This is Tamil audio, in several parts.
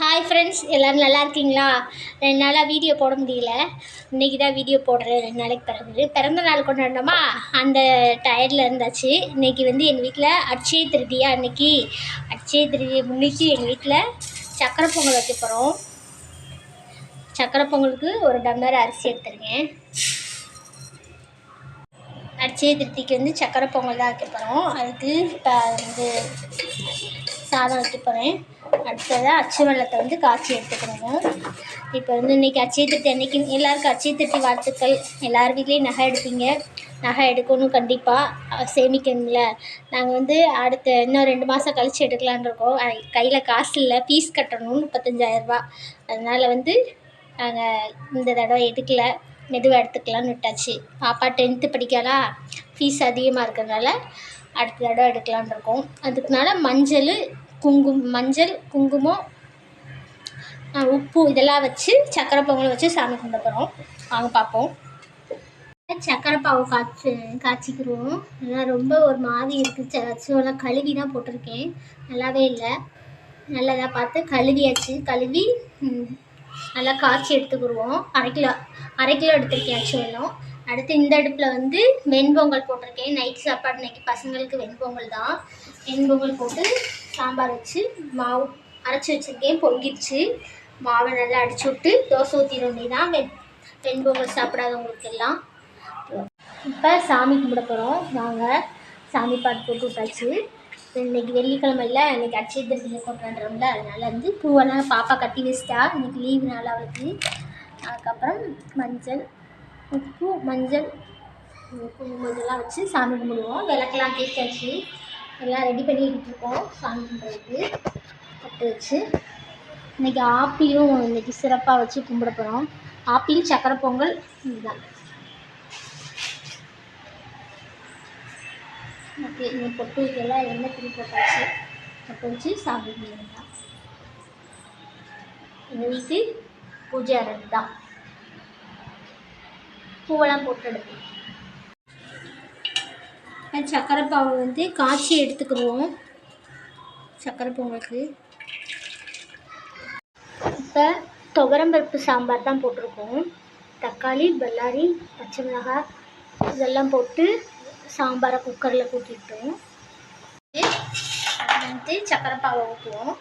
ஹாய் ஃப்ரெண்ட்ஸ் எல்லோரும் நல்லா இருக்கீங்களா? ரெண்டு நாளாக வீடியோ போட முடியல. இன்றைக்கி தான் வீடியோ போடுறேன் ரெண்டு நாளைக்கு பிறகு. பிறந்த நாள் கொண்டாடினோமா? அந்த டயர்டில் இருந்தாச்சு. இன்றைக்கி வந்து எங்கள் வீட்டில் அட்சய திருதியா அன்றைக்கி அட்சய திருதியை முன்னிட்டு எங்கள் வீட்டில் சக்கரை பொங்கல் வைக்க போகிறோம் சக்கரை பொங்கலுக்கு ஒரு டம்ளர் அரிசி எடுத்துருக்கேன் அட்சய திருத்திக்கு வந்து சக்கரை பொங்கல் தான் வைக்க போகிறோம் அதுக்கு இப்போ வந்து சாதம் வைக்க போகிறேன் அடுத்ததாக அச்சு வெள்ளத்தை வந்து காய்ச்சி எடுத்துக்கிறோங்க இப்போ வந்து இன்றைக்கி அச்சய திருத்தி அன்றைக்கி எல்லாருக்கும் அச்சய திருத்தி வாழ்த்துக்கள். எல்லார் வீட்லேயும் நகை எடுப்பீங்க. நகை எடுக்கணும் கண்டிப்பாக சேமிக்கணும்ல. நாங்கள் வந்து அடுத்த இன்னும் ரெண்டு மாதம் கழித்து எடுக்கலான் இருக்கோம். கையில் காசு இல்லை. ஃபீஸ் கட்டணும் முப்பத்தஞ்சாயிரரூபா அதனால் வந்து நாங்கள் இந்த தடவை எடுக்கலை. மெதுவாக எடுத்துக்கலான்னு விட்டாச்சு. பாப்பா டென்த்து படிக்காளா ஃபீஸ் அதிகமாக இருக்கிறதுனால அடுத்த தடவை எடுக்கலான் இருக்கோம். அதுக்குனால மஞ்சள் குங்குமம் மஞ்சள் குங்குமம் உப்பு இதெல்லாம் வச்சு சக்கரை பொங்கல் வச்சு சாமி கும்பிட போகிறோம் வாங்க பார்ப்போம். சக்கரை பாவு காய்ச்சி காய்ச்சிக்கிறோம். நல்லா ரொம்ப ஒரு மாதிரி இருக்குது அச்சுவெல்லாம் கழுவி தான் போட்டிருக்கேன். நல்லாவே இல்லை. நல்லதாக பார்த்து கழுவியாச்சு. கழுவி நல்லா காய்ச்சி எடுத்துக்கிடுவோம். அரை கிலோ அரை கிலோ எடுத்திருக்கேன் ஆக்சுவலும் அடுத்து இந்த அடுப்பில் வந்து வெண்பொங்கல் போட்டிருக்கேன். நைட் சாப்பாடு இன்றைக்கி பசங்களுக்கு வெண்பொங்கல் தான். வெண்பொங்கல் போட்டு சாம்பார் வச்சு மாவு அரைச்சி வச்சுருக்கேன். பொங்கிடுச்சு மாவை நல்லா அடிச்சு விட்டு தோசை ஊற்றிட வேண்டியதான் வெண் வெண்பொங்கல் சாப்பிடாதவங்களுக்கு எல்லாம். இப்போ சாமி கும்பிட போகிறோம் வாங்க சாமி பாட்டு போட்டு விட்டாச்சு இன்றைக்கி வெள்ளிக்கிழமையில் இன்னைக்கு இன்றைக்கி அட்சய கொண்டாடுறோம்ல அதனால் வந்து பூவெல்லாம் பாப்பா கட்டி வச்சிட்டா. இன்றைக்கி லீவு நாள் அவளுக்கு. அதுக்கப்புறம் மஞ்சள் உப்பு மஞ்சள் உப்பு மஞ்சள்லாம் வச்சு சாமி கும்பிடுவோம். விளக்கெல்லாம் தேய்ச்சாச்சு. எல்லாம் ரெடி பண்ணிக்கிட்டு இருக்கோம். சாமி கும்பிட்றதுக்கு. கட்டு வச்சு. இன்றைக்கி ஆப்பிளும் இன்றைக்கி சிறப்பாக வச்சு கும்பிட போகிறோம் ஆப்பிள் சக்கரை பொங்கல் இதுதான். ஓகே இந்த பொட்டுக்கெல்லாம் எண்ணெய் துணி போட்டாச்சு. பொட்டு வச்சு சாமி கும்பிடுதான் எங்கள் வீட்டு பூஜை அறை தான் பூவெல்லாம் போட்டு எடுப்போம். சக்கரை பாவு வந்து காய்ச்சி எடுத்துக்கிடுவோம் சக்கரை பொங்கலுக்கு இப்போ துவரம்பருப்பு சாம்பார் தான் போட்டிருக்கோம். தக்காளி பல்லாரி பச்சை மிளகாய் இதெல்லாம் போட்டு சாம்பாரை குக்கரில் கூட்டிட்டோம். வந்து சக்கரை பாவை ஊற்றுவோம்.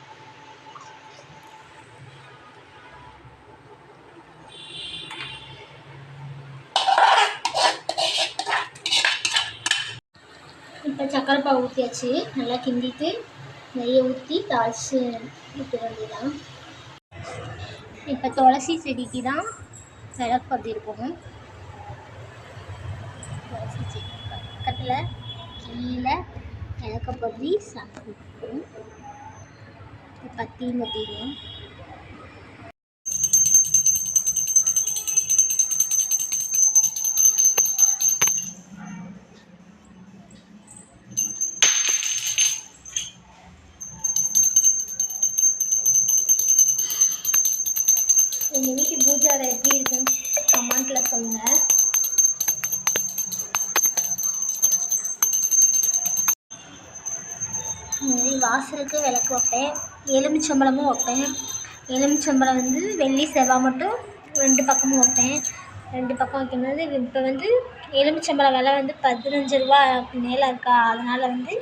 சக்கரை பாகு ஊற்றியாச்சு நல்லா கிண்டிட்டு நெய்யை ஊற்றி தாளிச்சு விட்டு வேண்டியதான் இப்போ துளசி செடிக்கு தான் விளக்கு பதிருப்போம் துளசி செடி பக்கத்தில் கீழே கிழக்க பகுதி சாப்பிட்டு பத்தியும் பற்றிடுவோம் எங்கள் வீட்டு எப்படி இருக்குன்னு கமெண்ட்டில் சொல்லுங்கள் மாதிரி வாசலுக்கு விளக்கு வைப்பேன். எலுமிச்சம்பழமும் வைப்பேன். எலுமிச்சம்பழம் வந்து வெள்ளி செவ்வாய் மட்டும் ரெண்டு பக்கமும் வைப்பேன். ரெண்டு பக்கம் வைக்கும்போது இப்போ வந்து எலுமிச்சம்பழம் விலை வந்து பதினஞ்சு ரூபா மேலே இருக்கா. அதனால் வந்து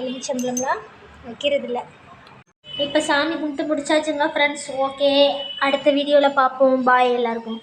எலுமிச்சம்பழம்லாம் வைக்கிறதில்ல. இப்போ சாமி கும்பிட்டு முடிச்சாச்சுங்க ஃப்ரெண்ட்ஸ் ஓகே அடுத்த வீடியோவில் பார்ப்போம் பாய் எல்லாருக்கும்.